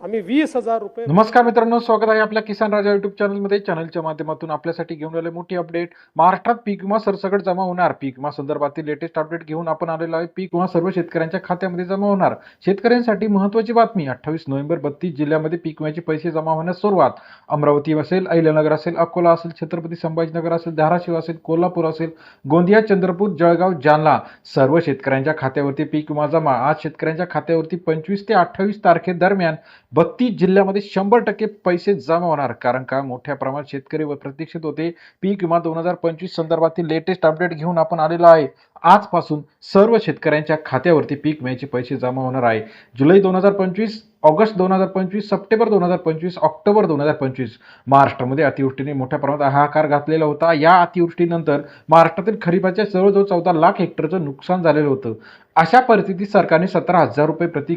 आम्ही वीस हजार रुपये नमस्कार मित्रांनो स्वागत आहे आपल्या किसान राजा युट्यूब चॅनलमध्ये चॅनलच्या माध्यमातून. आपल्यासाठी घेऊन आले मोठी अपडेट महाराष्ट्रात पीक विमा सरसकट जमा होणार. पीक विमा संदर्भातील लेटेस्ट अपडेट घेऊन आपण आलेलो आहे. पीक विमा सर्व शेतकऱ्यांच्या खात्यामध्ये जमा होणार. शेतकऱ्यांसाठी महत्त्वाची बातमी अठ्ठावीस नोव्हेंबर बत्तीस जिल्ह्यामध्ये पीक विम्याचे पैसे जमा होण्यास सुरुवात. अमरावती असेल अहिल्यानगर असेल अकोला असेल छत्रपती संभाजीनगर असेल धाराशिव असेल कोल्हापूर असेल गोंदिया चंद्रपूर जळगाव जालना. सर्व शेतकऱ्यांच्या खात्यावरती पीक विमा जमा. आज शेतकऱ्यांच्या खात्यावरती पंचवीस ते अठ्ठावीस तारखेदरम्यान बत्तीस जिल्ह्यामध्ये शंभर टक्के पैसे जमा होणार कारण का? मोठ्या प्रमाणात शेतकरी व प्रतीक्षित होते. पीक विमा दोन हजार पंचवीस संदर्भातील लेटेस्ट अपडेट घेऊन आपण आलेलो आहे. आजपासून सर्व शेतकऱ्यांच्या खात्यावरती पीक विम्याचे पैसे जमा होणार आहे. जुलै दोन हजार पंचवीस ऑगस्ट दोन हजार पंचवीस सप्टेंबर दोन हजार पंचवीस ऑक्टोबर दोन हजार पंचवीस महाराष्ट्रामध्ये अतिवृष्टीने मोठ्या प्रमाणात हाहाकार घातलेला होता. या अतिवृष्टीनंतर महाराष्ट्रातील खरीपाच्या जवळजवळ चौदा लाख हेक्टरचं नुकसान झालेलं होतं. अशा परिस्थितीत सरकारने सतरा हजार रुपये प्रति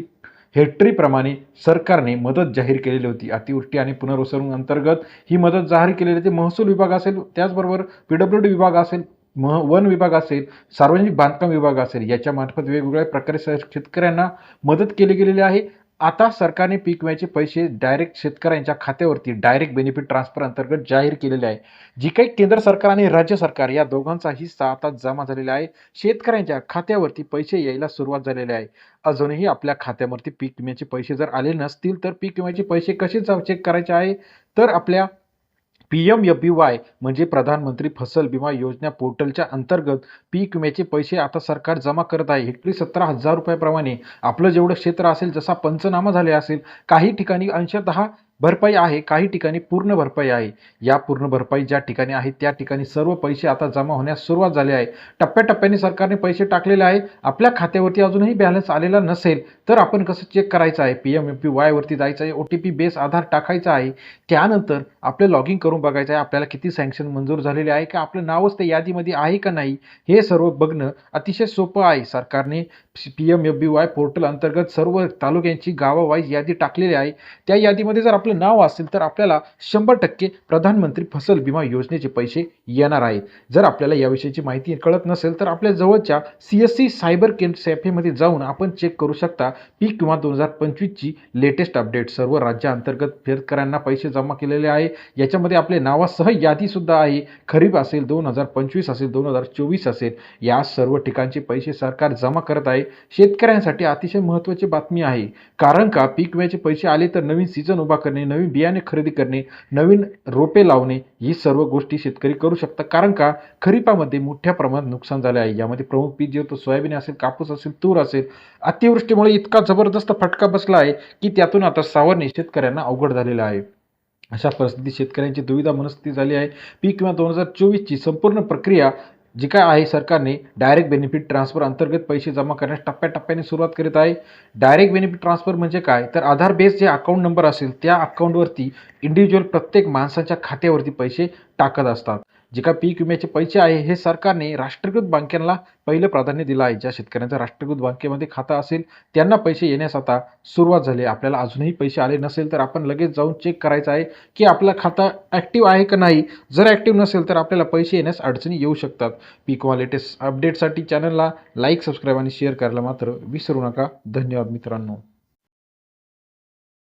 हेक्टरीप्रमाणे सरकारने मदत जाहीर केलेली होती. अतिवृष्टी आणि पुनर्वसन अंतर्गत ही मदत जाहीर केलेली होती. महसूल विभाग असेल त्याचबरोबर पी डब्ल्यू डी विभाग असेल मह वन विभाग असेल सार्वजनिक बांधकाम विभाग असेल याच्या मार्फत वेगवेगळ्या प्रकारे स- शेतकऱ्यांना मदत केली गेलेली आहे. आता सरकारने पीक विम्याचे पैसे डायरेक्ट शेतकऱ्यांच्या खात्यावरती डायरेक्ट बेनिफिट ट्रान्सफर अंतर्गत जाहीर केलेले आहे. जी काही केंद्र सरकार आणि राज्य सरकार या दोघांचा हिस्सा आता जमा झालेला आहे. शेतकऱ्यांच्या खात्यावरती पैसे यायला सुरुवात झालेली आहे. अजूनही आपल्या खात्यावरती पीक विम्याचे पैसे जर आले नसतील तर पीक विम्याचे पैसे कसे चेक करायचे आहे? तर आपल्या पी एम एफ वाय म्हणजे प्रधानमंत्री फसल विमा योजना पोर्टलच्या अंतर्गत पीक विम्याचे पैसे आता सरकार जमा करत आहे. हेक्टरी सतरा हजार रुपयाप्रमाणे आपलं जेवढं क्षेत्र असेल जसा पंचनामा झाले असेल काही ठिकाणी अंशतः भरपाई आहे काही ठिकाणी पूर्ण भरपाई आहे. या पूर्ण भरपाई ज्या ठिकाणी आहे त्या ठिकाणी सर्व पैसे आता जमा होण्यास सुरुवात झाली आहे. टप्प्याटप्प्याने सरकारने पैसे टाकलेले आहे आपल्या खात्यावरती अजूनही बॅलन्स आलेला नसेल तर आपण कसं चेक करायचं आहे? पी एम एम पी वायवरती जायचं आहे O T P base Aadhaar टाकायचा आहे. त्यानंतर आपलं लॉग इन करून बघायचं आहे आपल्याला किती सँक्शन मंजूर झालेले आहे का आपलं नावच त्या यादीमध्ये आहे का नाही? हे सर्व बघणं अतिशय सोपं आहे. सरकारने P M F B Y portal अंतर्गत सर्व तालुक्यांची गावावाईज यादी टाकलेली आहे. त्या यादीमध्ये जर आपलं नाव असेल तर आपल्याला शंभर टक्के प्रधानमंत्री फसल विमा योजनेचे पैसे येणार आहे जर आपल्याला याविषयीची माहिती कळत नसेल तर आपल्या जवळच्या सी एस सी सायबर केंद्र सॅफेमध्ये जाऊन आपण चेक करू शकता. पीक विमा दोन हजार पंचवीसची लेटेस्ट अपडेट सर्व राज्याअंतर्गत शेतकऱ्यांना पैसे जमा केलेले आहे. याच्यामध्ये आपले नावासह यादीसुद्धा आहे. खरीप असेल दोन हजार पंचवीस असेल दोन हजार चोवीस असेल. या सर्व ठिकाणचे पैसे सरकार जमा करत आहे. शेतकऱ्यांसाठी अतिशय महत्त्वाची बातमी आहे. कारण का? पीक विम्याचे पैसे आले तर नवीन सीझन उभा करणे नवीन बियाणे खरेदी करणे नवीन रोपे लावणे ही सर्व गोष्टी शेतकरी करू शकतात. कारण का? खरीपामध्ये मोठ्या प्रमाणात नुकसान झाले आहे. यामध्ये प्रमुख पीक जे होतं सोयाबीन असेल कापूस असेल तूर असेल अतिवृष्टीमुळे इतका जबरदस्त फटका बसला आहे की त्यातून आता सावरणे शेतकऱ्यांना अवघड झालेलं आहे. अशा परिस्थितीत शेतकऱ्यांची दुविधा मनस्थिती झाली आहे. पीक विमा दोन हजार चोवीसची संपूर्ण प्रक्रिया जी काय आहे सरकारने डायरेक्ट बेनिफिट ट्रान्सफर अंतर्गत पैसे जमा करण्यास टप्प्याटप्प्याने सुरुवात करीत आहे. डायरेक्ट बेनिफिट ट्रान्सफर म्हणजे काय? तर आधार बेस जे अकाउंट नंबर असेल त्या अकाउंटवरती इंडिव्हिज्युअल प्रत्येक माणसाच्या खात्यावरती पैसे टाकत असतात. जे काय पीक विम्याचे पैसे आहे हे सरकारने राष्ट्रीयकृत बँकांना पहिलं प्राधान्य दिलं आहे. ज्या शेतकऱ्यांचं राष्ट्रीयकृत बँकेमध्ये खातं असेल त्यांना पैसे येण्यास आता सुरुवात झाली आपल्याला अजूनही पैसे आले नसेल तर आपण लगेच जाऊन चेक करायचं आहे की आपलं खातं ॲक्टिव्ह आहे का नाही. जर ॲक्टिव्ह नसेल तर आपल्याला पैसे येण्यास अडचणी येऊ शकतात. पीक विमा लेटेस्ट अपडेटसाठी चॅनलला लाईक सबस्क्राईब आणि शेअर करायला मात्र विसरू नका. धन्यवाद मित्रांनो.